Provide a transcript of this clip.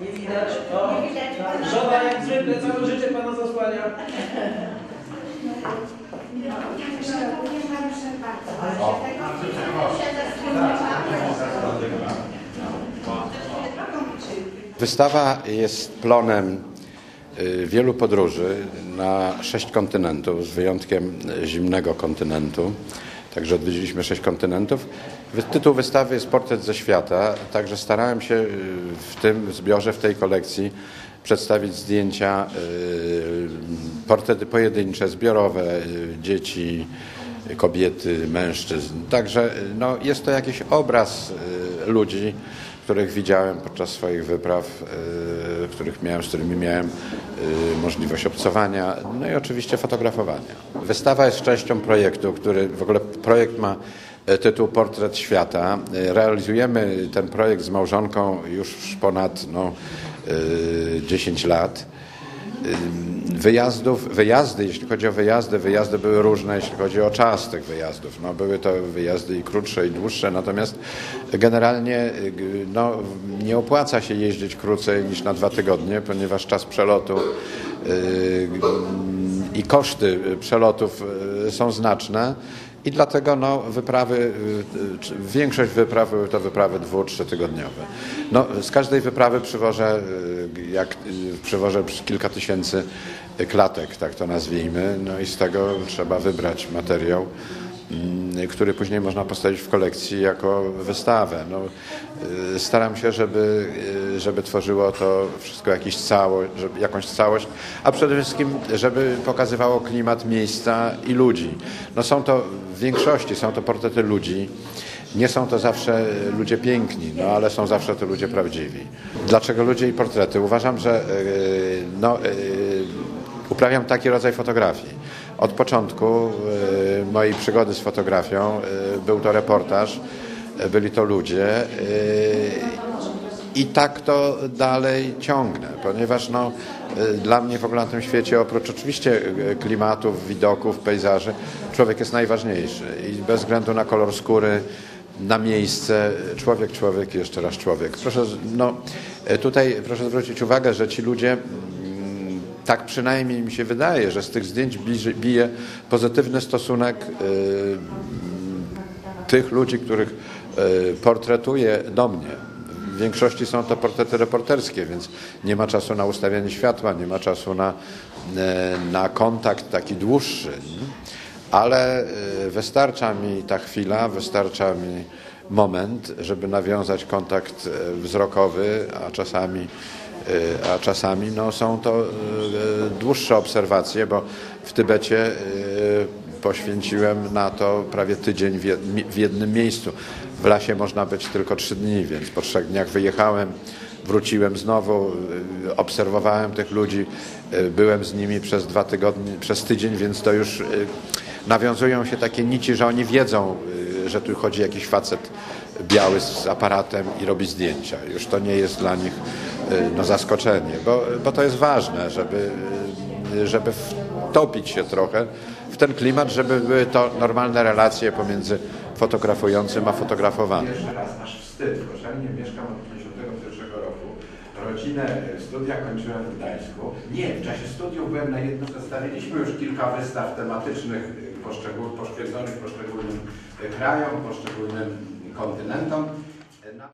Nie widać. O, żona jak zwykle całe życie pana zasłania. Wystawa jest plonem y, wielu podróży na sześć kontynentów, z wyjątkiem zimnego kontynentu. Także odwiedziliśmy sześć kontynentów. Tytuł wystawy jest Portret ze świata, także starałem się y, w tym zbiorze, w tej kolekcji przedstawić zdjęcia, y, portrety pojedyncze, zbiorowe, y, dzieci, kobiety, mężczyzn. Także no, jest to jakiś obraz ludzi, których widziałem podczas swoich wypraw, y, których miałem, z którymi miałem y, możliwość obcowania, no i oczywiście fotografowania. Wystawa jest częścią projektu, który w ogóle projekt ma e, tytuł Portret Świata. Realizujemy ten projekt z małżonką już ponad no, y, 10 lat. Wyjazdów, wyjazdy, jeśli chodzi o wyjazdy, wyjazdy były różne, jeśli chodzi o czas tych wyjazdów. No, były to wyjazdy i krótsze, i dłuższe, natomiast generalnie y, no, nie opłaca się jeździć krócej niż na dwa tygodnie, ponieważ czas przelotu i koszty przelotów y, są znaczne. I dlatego no, wyprawy, y, y, większość wypraw były to wyprawy dwu, trzytygodniowe. No, z każdej wyprawy przywożę, y, jak, y, przywożę przy- kilka tysięcy klatek, tak to nazwijmy, no i z tego trzeba wybrać materiał, który później można postawić w kolekcji jako wystawę. No, y, staram się, żeby, y, żeby tworzyło to wszystko jakiś całość, żeby, jakąś całość, a przede wszystkim, żeby pokazywało klimat miejsca i ludzi. No są to w większości są to portrety ludzi. Nie są to zawsze ludzie piękni, no ale są zawsze to ludzie prawdziwi. Dlaczego ludzie i portrety? Uważam, że y, no, uprawiam taki rodzaj fotografii. Od początku y, mojej przygody z fotografią y, był to reportaż, y, byli to ludzie. i tak to dalej ciągnę, ponieważ no, dla mnie w ogóle na tym świecie, oprócz oczywiście klimatów, widoków, pejzaży, człowiek jest najważniejszy i bez względu na kolor skóry, na miejsce, człowiek, człowiek i jeszcze raz człowiek. Proszę, no, tutaj proszę zwrócić uwagę, że ci ludzie tak przynajmniej mi się wydaje, że z tych zdjęć bije pozytywny stosunek y, tych ludzi, których y, portretuję do mnie. W większości są to portrety reporterskie, więc nie ma czasu na ustawianie światła, nie ma czasu na, e, na kontakt taki dłuższy. Ale wystarcza mi ta chwila, wystarcza mi moment, żeby nawiązać kontakt wzrokowy, a czasami, a czasami no, są to e, dłuższe obserwacje, bo w Tybecie e, poświęciłem na to prawie tydzień w jed- w jednym miejscu. W lasie można być tylko trzy dni, więc po trzech dniach wyjechałem, wróciłem znowu, obserwowałem tych ludzi, byłem z nimi przez dwa tygodnie, przez tydzień, więc to już nawiązują się takie nici, że oni wiedzą, że tu chodzi jakiś facet biały z aparatem i robi zdjęcia. Już to nie jest dla nich y, no, zaskoczenie, bo, bo to jest ważne, żeby, y, żeby wtopić się trochę w ten klimat, żeby były to normalne relacje pomiędzy fotografującym a fotografowanym. Wstyd. W Koszalinie mieszkam od 1951 roku. Rodzinę, e, studia kończyłem w Gdańsku. Nie, w czasie studiów byłem na jednym, przedstawiliśmy już kilka wystaw tematycznych e, poszczegól, poświęconych poszczególnym e, krajom, poszczególnym kontynentom.